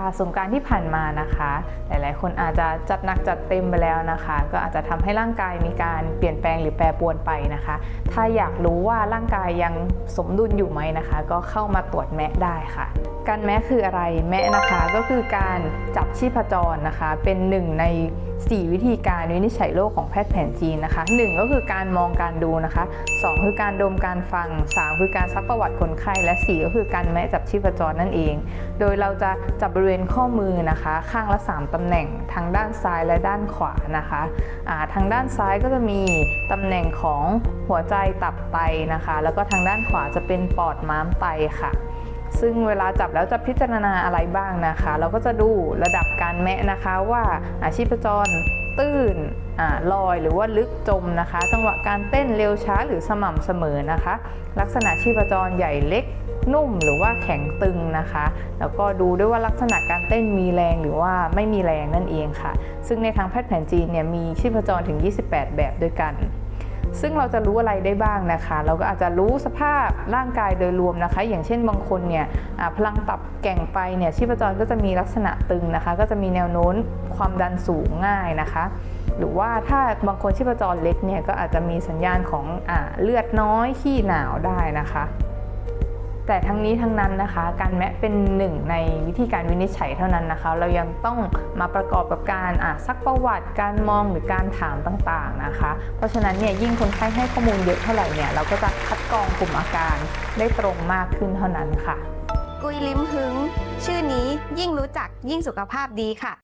ค่ะสงการที่ผ่านมานะคะ หลายๆ คนอาจจะจัดหนักจัดเต็มไปแล้วนะคะ ก็อาจจะทำให้ร่างกายมีการเปลี่ยนแปลงหรือแปรปรวนไปนะคะ ถ้าอยากรู้ว่าร่างกายยังสมดุลอยู่ไหมนะคะ ก็เข้ามาตรวจแมะได้ค่ะ การแมะคืออะไรแมะนะคะก็คือการจับชีพจรนะคะ เป็นหนึ่งใน 4 วิธีการวินิจฉัยโรคของแพทย์แผนจีนนะคะ 1 ก็คือการมองการดูนะคะ 2 คือการดมการฟัง 3 คือการซักประวัติคนไข้และ 4 ก็คือการแมะจับชีพจรนั่นเอง โดยเราจะจับบริเวณข้อมือนะคะ ข้างละ 3 ตำแหน่งทางด้านซ้ายและด้านขวานะคะะทางด้านซ้ายก็จะมีตำแหน่งของหัวใจตับไตนะคะ แล้วก็ทางด้านขวาจะเป็นปอดม้ามไตค่ะซึ่งเวลาจับแล้วจะพิจารณาอะไรบ้างนะคะ เราก็จะดูระดับการแมะนะคะว่าอาชีพจร ตื้นอาลอยหรือว่าลึกจมนะคะ จังหวะการเต้นเร็วช้าหรือสม่ำเสมอนะคะ ลักษณะชีพจรใหญ่เล็กนุ่มหรือว่าแข็งตึงนะคะ แล้วก็ดูด้วยว่าลักษณะการเต้นมีแรงหรือว่าไม่มีแรงนั่นเองค่ะ ซึ่งในทางแพทย์แผนจีนเนี่ยมีชีพจรถึง 28 แบบด้วยกัน ซึ่งเราจะรู้อะไรได้บ้างนะคะ เราก็อาจจะรู้สภาพร่างกายโดยรวมนะคะ อย่างเช่นบางคนเนี่ยพลังตับแก่งไปเนี่ยชีพจรก็จะมีลักษณะตึงนะคะ ก็จะมีแนวโน้มความดันสูงง่ายนะคะ หรือว่าถ้าบางคนชีพจรเล็กเนี่ยก็อาจจะมีสัญญาณของอเลือดน้อยขี้หนาวได้นะคะ แต่ทั้งนี้ทั้งนั้นนะคะ การแมะเป็นหนึ่งในวิธีการวินิจฉัยเท่านั้นนะคะ เรายังต้องมาประกอบกับการอะซักประวัติการมองหรือการถามต่างๆนะคะ เพราะฉะนั้นเนี่ยยิ่งคนไข้ให้ข้อมูลเยอะเท่าไหร่เนี่ยเราก็จะคัดกรองกลุ่มอาการได้ตรงมากขึ้นเท่านั้นค่ะ กุยลิ้มหึง ชื่อนี้ยิ่งรู้จักยิ่งสุขภาพดีค่ะ